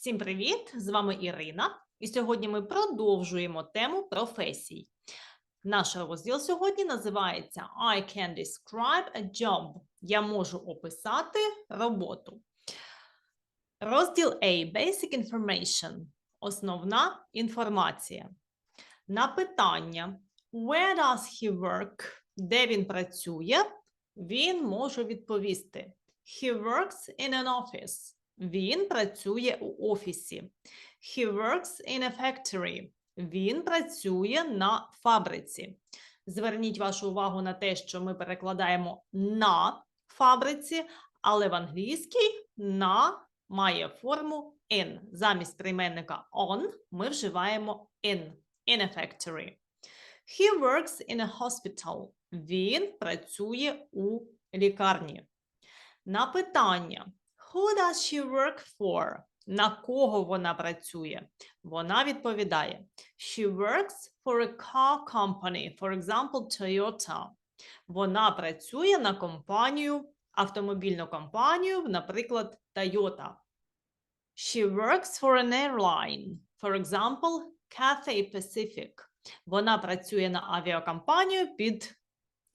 Всім привіт! З вами Ірина, і сьогодні ми продовжуємо тему професій. Наш розділ сьогодні називається I can describe a job. Я можу описати роботу. Розділ A Basic Information. Основна інформація. На питання Where does he work? Де він працює? Він може відповісти. He works in an office. Він працює у офісі. He works in a factory. Він працює на фабриці. Зверніть вашу увагу на те, що ми перекладаємо на фабриці, але в англійській на має форму in. Замість прийменника on ми вживаємо in. In a factory. He works in a hospital. Він працює у лікарні. На питання Who does she work for? На кого вона працює? Вона відповідає: She works for a car company, for example, Toyota. Вона працює на компанію, автомобільну компанію, наприклад, Toyota. She works for an airline, for example, Cathay Pacific. Вона працює на авіакомпанію під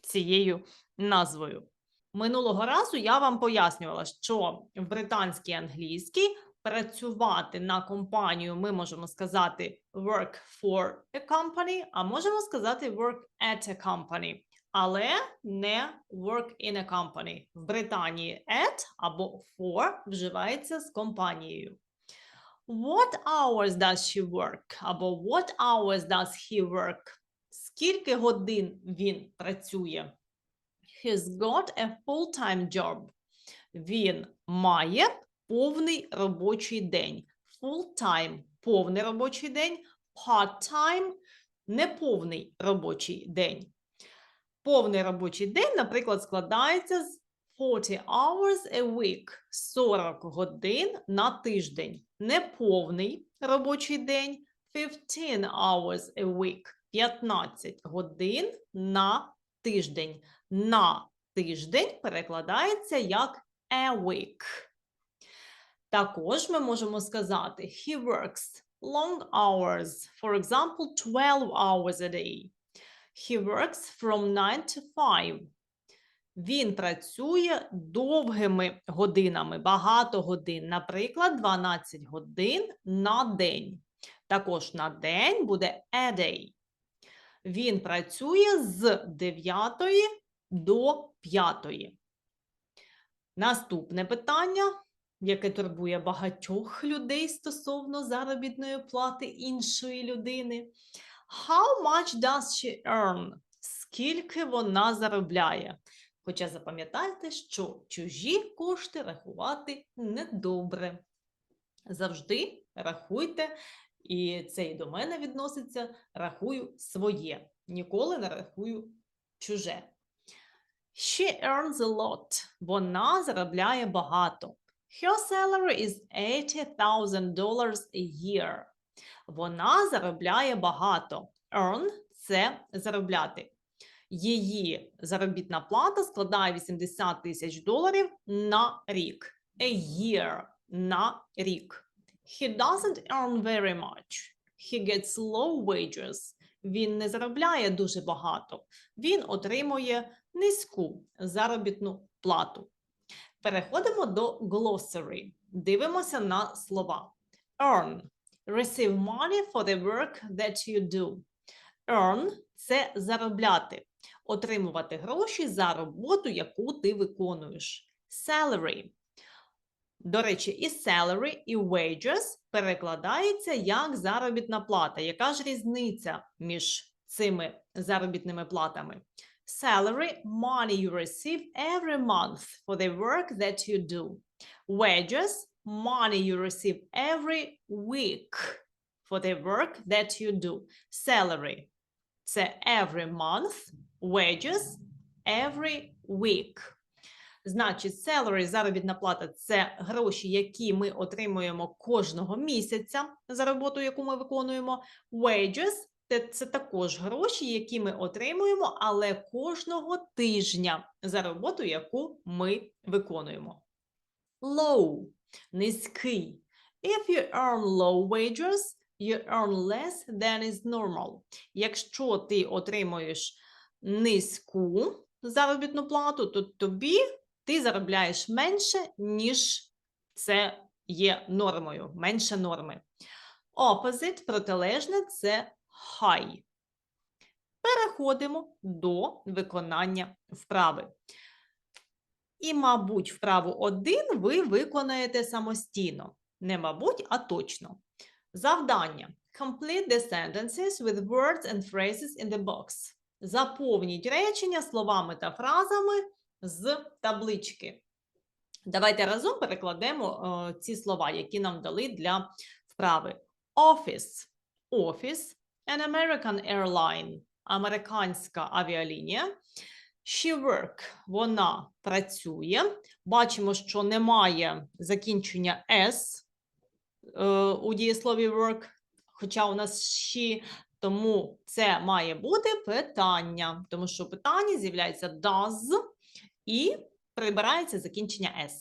цією назвою. Минулого разу я вам пояснювала, що в британській англійській працювати на компанію ми можемо сказати work for a company, а можемо сказати work at a company, але не work in a company. В Британії at або for вживається з компанією. What hours does she work? Або what hours does he work? Скільки годин він працює? He's got a full-time job. Він має повний робочий день. Full-time – повний робочий день, part-time – неповний робочий день. Повний робочий день, наприклад, складається з 40 hours a week – 40 годин на тиждень. Неповний робочий день – 15 hours a week – 15 годин на тиждень. На тиждень перекладається як a week. Також ми можемо сказати he works long hours, for example, 12 hours a day. He works from 9 to 5. Він працює довгими годинами, багато годин, наприклад, 12 годин на день. Також на день буде a day. Він працює з 9 до 5. Наступне питання, яке турбує багатьох людей стосовно заробітної плати іншої людини. How much does she earn? Скільки вона заробляє? Хоча запам'ятайте, що чужі кошти рахувати недобре. Завжди рахуйте, і це і до мене відноситься, рахую своє. Ніколи не рахую чуже. She earns a lot. Вона заробляє багато. Her salary is $80,000 a year. Вона заробляє багато. Earn – це заробляти. Її заробітна плата складає 80 тисяч доларів на рік. A year – на рік. He doesn't earn very much. He gets low wages. Він не заробляє дуже багато. Він отримує низьку заробітну плату. Переходимо до glossary. Дивимося на слова. Earn. Receive money for the work that you do. Earn – це заробляти. Отримувати гроші за роботу, яку ти виконуєш. Salary. До речі, і salary, і wages перекладається як заробітна плата. Яка ж різниця між цими заробітними платами? Salary, money you receive every month for the work that you do. Wages, money you receive every week for the work that you do. Salary – це every month, wages – every week. Значить, salary, заробітна плата це гроші, які ми отримуємо кожного місяця за роботу, яку ми виконуємо. Wages це, також гроші, які ми отримуємо, але кожного тижня за роботу, яку ми виконуємо. Low низький. If you earn low wages, you earn less than is normal. Якщо ти отримуєш низьку заробітну плату, то тобі ти заробляєш менше, ніж це є нормою, менше норми. Opposite, протилежне це high. Переходимо до виконання вправи. І, мабуть, вправу 1 ви виконаєте самостійно. Не мабуть, а точно. Завдання. Complete the sentences with words and phrases in the box. Заповніть речення словами та фразами з таблички. Давайте разом перекладемо е, ці слова, які нам дали для вправи. Office – офіс, an American airline – американська авіалінія. She work – вона працює. Бачимо, що немає закінчення S е, у дієслові work, хоча у нас she, тому це має бути питання, тому що в питанні з'являється does і прибирається закінчення S.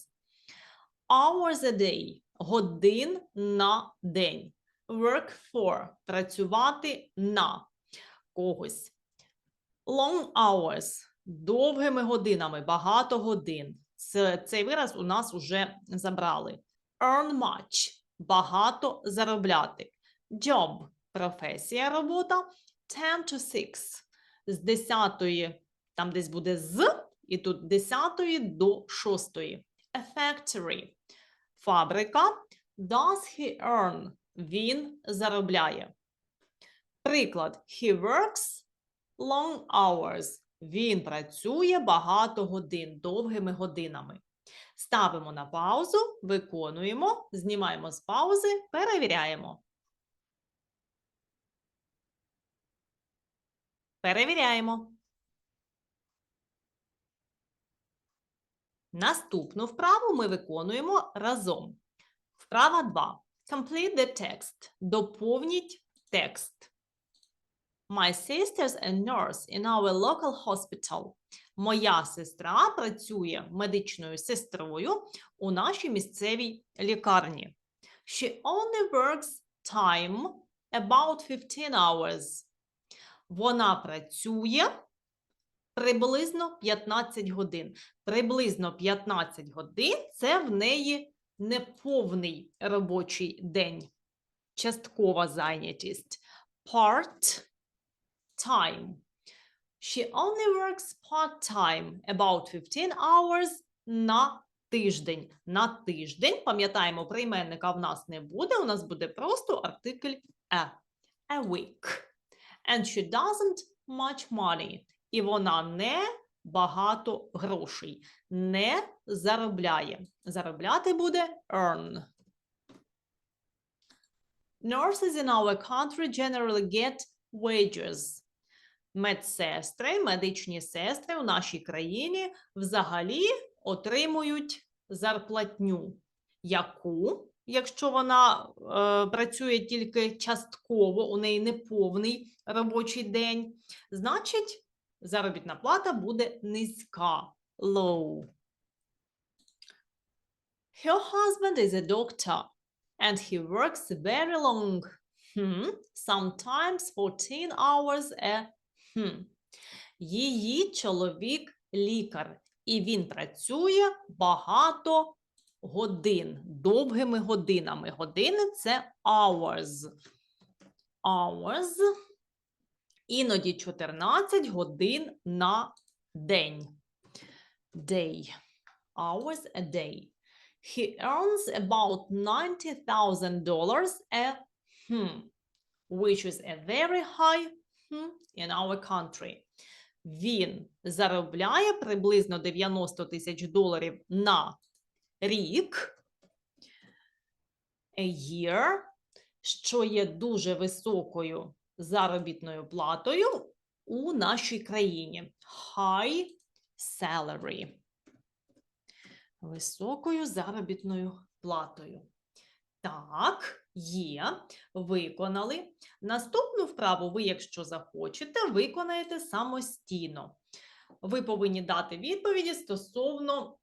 Hours a day – годин на день. Work for – працювати на когось. Long hours – довгими годинами, багато годин. Цей вираз у нас вже забрали. Earn much – багато заробляти. Job – професія, робота. 10 to 6 – з 10, там десь буде з, і тут 10 до 6. A factory – фабрика. Does he earn? Він заробляє. Приклад. He works long hours. Він працює багато годин, довгими годинами. Ставимо на паузу, виконуємо, знімаємо з паузи, перевіряємо. Перевіряємо. Наступну вправу ми виконуємо разом. Вправа 2. Complete the text. Доповніть текст. My sister's a nurse in our local hospital. Моя сестра працює медичною сестрою у нашій місцевій лікарні. She only works time about 15 hours. Вона працює приблизно 15 годин. Приблизно 15 годин це в неї неповний робочий день. Часткова зайнятість. Part time. She only works part-time, about 15 hours на тиждень. На тиждень, пам'ятаємо, прийменника в нас не буде, у нас буде просто артикль a. A week. And she doesn't much money. І вона не багато грошей. Не заробляє. Заробляти буде earn. Nurses in our country generally get wages. Медсестри, медичні сестри у нашій країні взагалі отримують зарплатню. Яку, якщо вона е, працює тільки частково, у неї не повний робочий день, значить заробітна плата буде низька. Low. Her husband is a doctor and he works very long. Hmm, sometimes 14 hours a Хм. Її чоловік лікар, і він працює багато годин, довгими годинами. Години це hours. Hours. Іноді 14 годин на день. Day. Hours a day. He earns about $90,000 a hmm, which is a very high hmm, in our country. Він заробляє приблизно 90 тисяч доларів на рік. A year, що є дуже високою заробітною платою у нашій країні. High salary. Високою заробітною платою. Так, є, виконали. Наступну вправу ви, якщо захочете, виконаєте самостійно. Ви повинні дати відповіді стосовно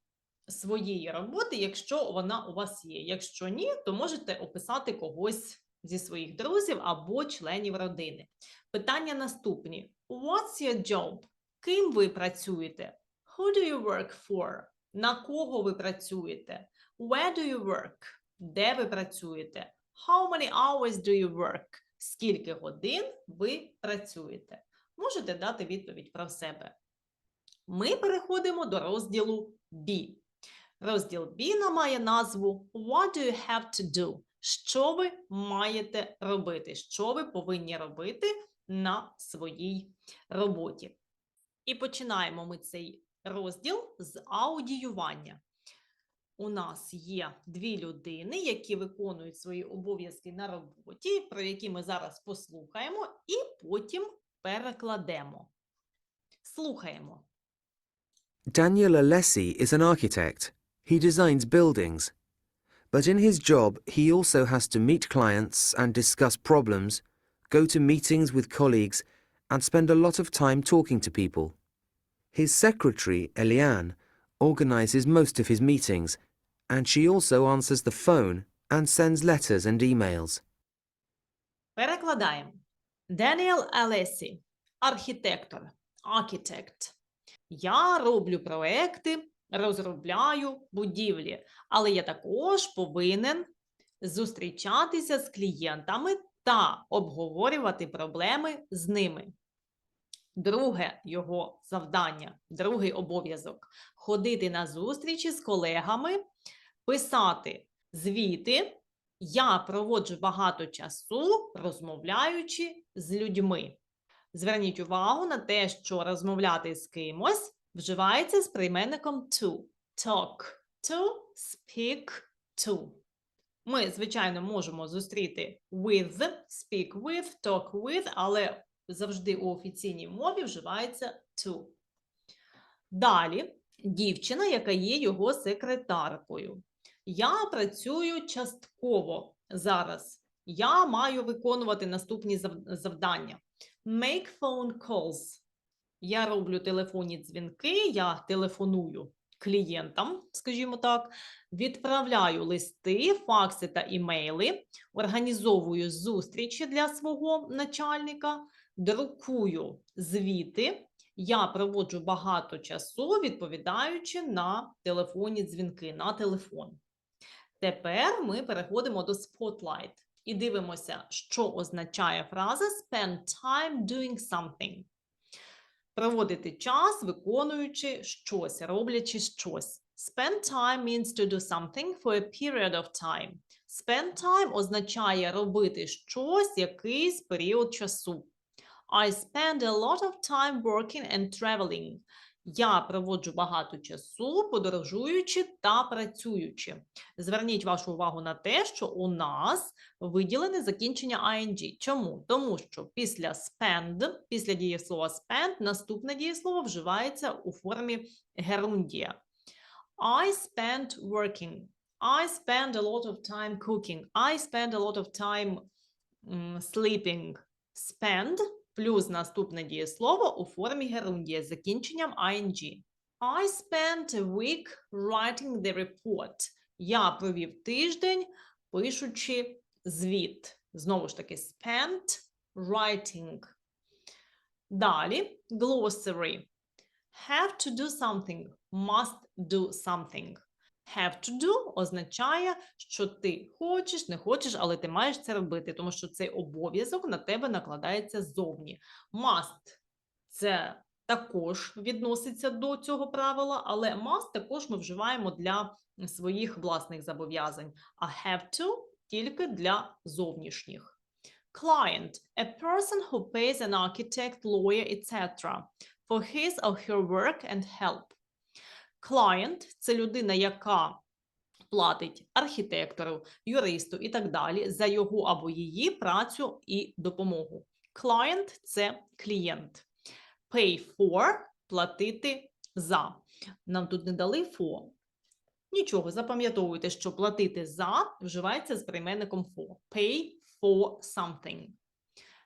своєї роботи, якщо вона у вас є. Якщо ні, то можете описати когось зі своїх друзів або членів родини. Питання наступні: What's your job? Ким ви працюєте? Who do you work for? На кого ви працюєте? Where do you work? Де ви працюєте? How many hours do you work? Скільки годин ви працюєте? Можете дати відповідь про себе. Ми переходимо до розділу B. Розділ B має назву What do you have to do? Що ви маєте робити? Що ви повинні робити на своїй роботі? І починаємо ми цей розділ з аудіювання. У нас є дві людини, які виконують свої обов'язки на роботі, про які ми зараз послухаємо, і потім перекладемо. Слухаємо. Daniel Alessi is an architect. He designs buildings. But in his job, he also has to meet clients and discuss problems, go to meetings with colleagues, and spend a lot of time talking to people. His secretary, Eliane, organizes most of his meetings, and she also answers the phone and sends letters and emails. Перекладаємо. Деніел Алесі, архітектор, архітект. Я роблю проекти, розробляю будівлі, але я також повинен зустрічатися з клієнтами та обговорювати проблеми з ними. Друге його завдання, другий обов'язок ходити на зустрічі з колегами, писати звіти. Я проводжу багато часу, розмовляючи з людьми. Зверніть увагу на те, що розмовляти з кимось вживається з прийменником to. Talk to, speak to. Ми, звичайно, можемо зустріти with, speak with, talk with, але завжди у офіційній мові вживається to. Далі дівчина, яка є його секретаркою. Я працюю частково зараз. Я маю виконувати наступні завдання. Make phone calls. Я роблю телефонні дзвінки, я телефоную клієнтам, скажімо так, відправляю листи, факси та імейли, організовую зустрічі для свого начальника, друкую звіти. Я проводжу багато часу, відповідаючи на телефонні дзвінки, на телефон. Тепер ми переходимо до Spotlight і дивимося, що означає фраза spend time doing something. Проводити час, виконуючи щось, роблячи щось. Spend time means to do something for a period of time. Spend time означає робити щось якийсь період часу. I spend a lot of time working and traveling. Я проводжу багато часу, подорожуючи та працюючи. Зверніть вашу увагу на те, що у нас виділене закінчення ing. Чому? Тому що після spend, після дієслова spend, наступне дієслово вживається у формі герундія. I spend working. I spend a lot of time cooking. I spend a lot of time sleeping. Spend плюс наступне дієслово у формі герундія з закінченням ing. I spent a week writing the report. Я провів тиждень, пишучи звіт. Знову ж таки, spent writing. Далі glossary. Have to do something. Must do something. Have to do означає, що ти хочеш, не хочеш, але ти маєш це робити, тому що цей обов'язок на тебе накладається ззовні. Must – це також відноситься до цього правила, але must також ми вживаємо для своїх власних зобов'язань, а have to тільки для зовнішніх. Client – a person who pays an architect, lawyer, etc. for his or her work and help. Client – це людина, яка платить архітектору, юристу і так далі за його або її працю і допомогу. Client – це клієнт. Pay for – платити за. Нам тут не дали for. Нічого, запам'ятовуйте, що платити за вживається з прийменником for. Pay for something.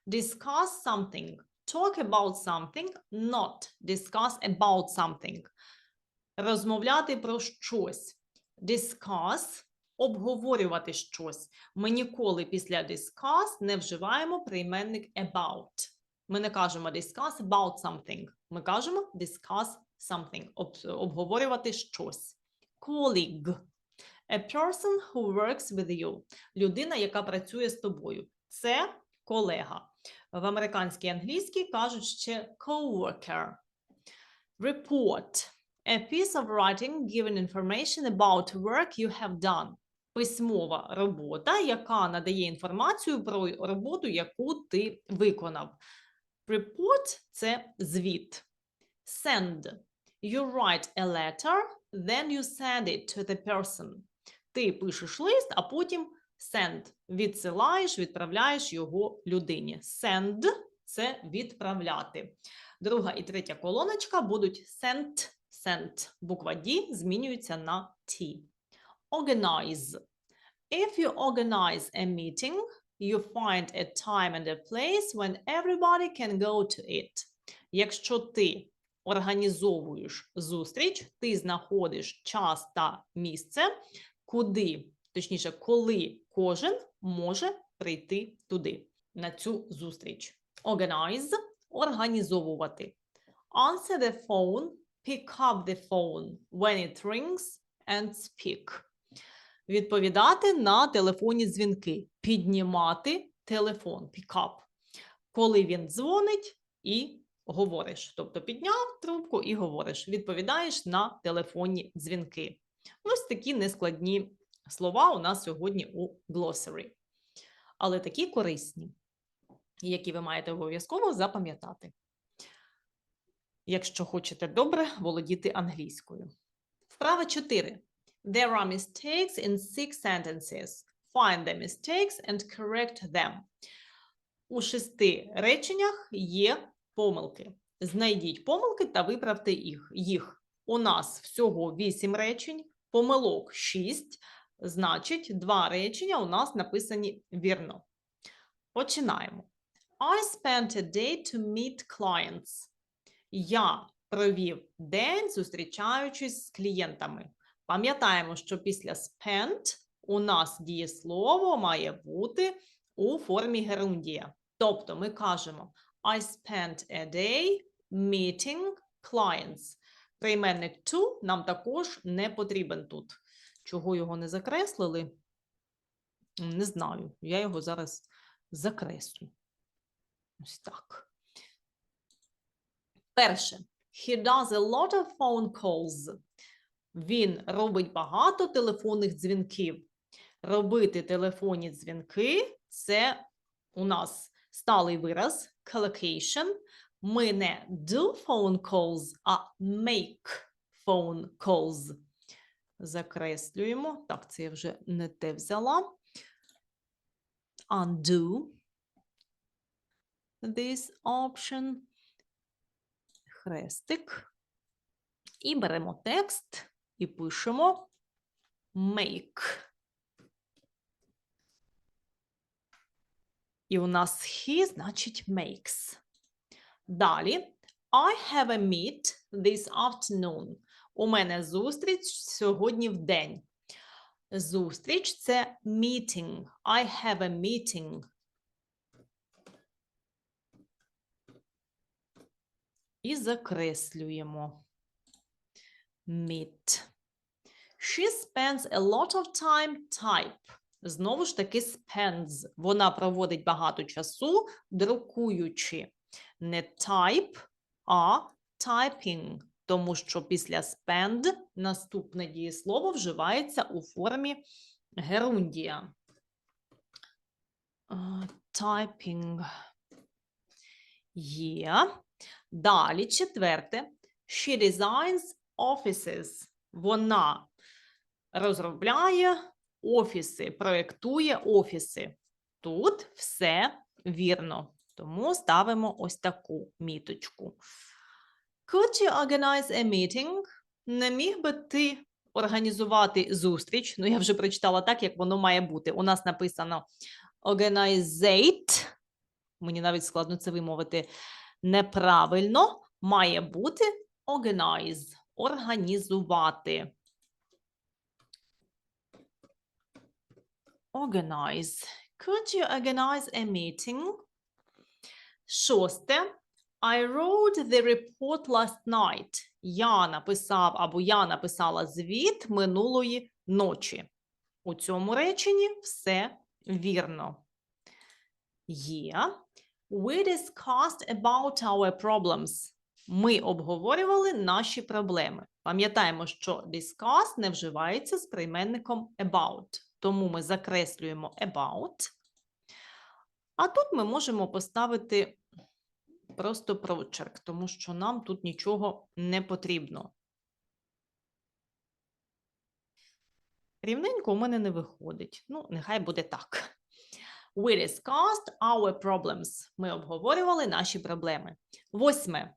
Discuss something. Talk about something, not discuss about something. Розмовляти про щось. Discuss – обговорювати щось. Ми ніколи після discuss не вживаємо прийменник about. Ми не кажемо discuss about something. Ми кажемо discuss something, об, обговорювати щось. Colleague – a person who works with you. Людина, яка працює з тобою. Це колега. В американській англійській кажуть ще coworker. Report – a piece of writing giving information about work you have done. Письмова робота, яка надає інформацію про роботу, яку ти виконав. Report – це звіт. Send. You write a letter, then you send it to the person. Ти пишеш лист, а потім send. Відсилаєш, відправляєш його людині. Send – це відправляти. Друга і третя колоночка будуть sent, sent. Буква D змінюється на T. Organize. If you organize a meeting, you find a time and a place when everybody can go to it. Якщо ти організовуєш зустріч, ти знаходиш час та місце, куди, точніше, коли кожен може прийти туди, на цю зустріч. Organize – організовувати. Answer the phone, pick up the phone when it rings and speak. Відповідати на телефонні дзвінки. Піднімати телефон, pick up. Коли він дзвонить і говориш. Тобто підняв трубку і говориш. Відповідаєш на телефонні дзвінки. Ось такі нескладні слова у нас сьогодні у glossary. Але такі корисні, які ви маєте обов'язково запам'ятати. Якщо хочете добре володіти англійською. Вправа 4. There are mistakes in six sentences. Find the mistakes and correct them. У шести реченнях є помилки. Знайдіть помилки та виправте їх. їх. У нас всього 8 речень, помилок 6, значить, два речення у нас написані вірно. Починаємо. I spent a day to meet clients. Я провів день, зустрічаючись з клієнтами. Пам'ятаємо, що після spent у нас дієслово має бути у формі герундія. Тобто ми кажемо I spent a day meeting clients. Прийменник to нам також не потрібен тут. Чого його не закреслили? Не знаю. Я його зараз закреслю. Ось так. Перше. He does a lot of phone calls. Він робить багато телефонних дзвінків. Робити телефонні дзвінки це у нас сталий вираз collocation. Ми не do phone calls, а make phone calls. Закреслюємо. Так, це я вже не те взяла. Undo this option. Хрестик. І беремо текст і пишемо make. І у нас he значить makes. Далі. I have a meet this afternoon. У мене зустріч сьогодні в день. Зустріч це meeting. I have a meeting. І закреслюємо. Meet. She spends a lot of time type. Знову ж таки, spends. Вона проводить багато часу, друкуючи. Не type, а typing. Тому що після spend наступне дієслово вживається у формі герундія. Typing. Є. Далі четверте. She designs offices. Вона розробляє офіси, проєктує офіси. Тут все вірно. Тому ставимо ось таку міточку. Could you organize a meeting? Не міг би ти організувати зустріч? Ну, я вже прочитала так, як воно має бути. У нас написано organizate. Мені навіть складно це вимовити неправильно. Має бути organize. організувати. Organize. Could you organize a meeting? Шосте. I wrote the report last night. Я написав або я написала звіт минулої ночі. У цьому реченні все вірно. Є. We discussed about our problems. Ми обговорювали наші проблеми. Пам'ятаємо, що discuss не вживається з прийменником about. Тому ми закреслюємо about. А тут ми можемо поставити просто прочерк, тому що нам тут нічого не потрібно. Рівненько у мене не виходить. Ну, нехай буде так. We discussed our problems. Ми обговорювали наші проблеми. Восьме.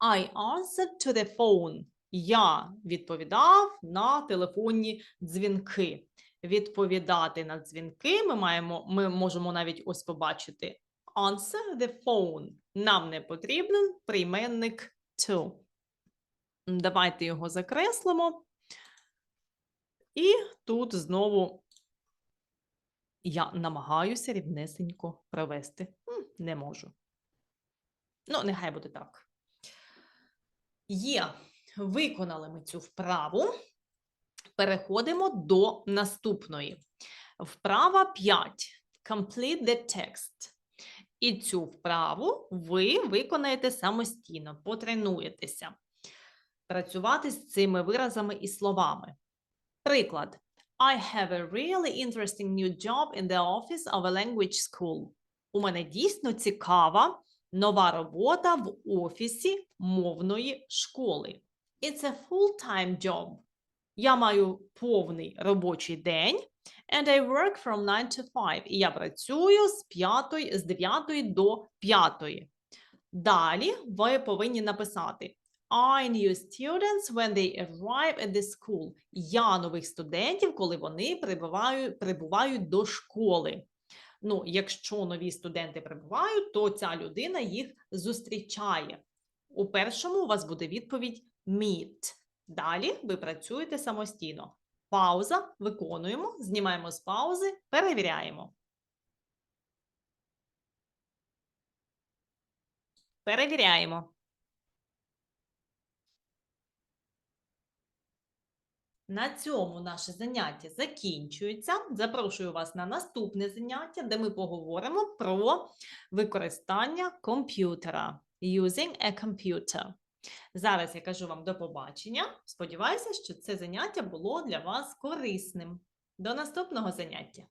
I answered to the phone. Я відповідав на телефонні дзвінки. Відповідати на дзвінки ми маємо, ми можемо навіть ось побачити answer the phone. Нам не потрібен прийменник to. Давайте його закреслимо. І тут знову я намагаюся рівнесенько провести. Не можу. Ну, нехай буде так. Є. Виконали ми цю вправу. Переходимо до наступної. Вправа 5. Complete the text. І цю вправу ви виконаєте самостійно, потренуєтеся. Працювати з цими виразами і словами. Приклад. I have a really interesting new job in the office of a language school. У мене дійсно цікава нова робота в офісі мовної школи. It's a full-time job. Я маю повний робочий день. And I work from 9 to 5. І я працюю з 5, з 9 до 5. Далі ви повинні написати I new students when they arrive at the school. Я нових студентів, коли вони прибувають, прибувають до школи. Ну, якщо нові студенти прибувають, то ця людина їх зустрічає. У першому у вас буде відповідь meet. Далі ви працюєте самостійно. Пауза, виконуємо, знімаємо з паузи, перевіряємо. Перевіряємо. На цьому наше заняття закінчується. Запрошую вас на наступне заняття, де ми поговоримо про використання комп'ютера. Using a computer. Зараз я кажу вам до побачення. Сподіваюся, що це заняття було для вас корисним. До наступного заняття!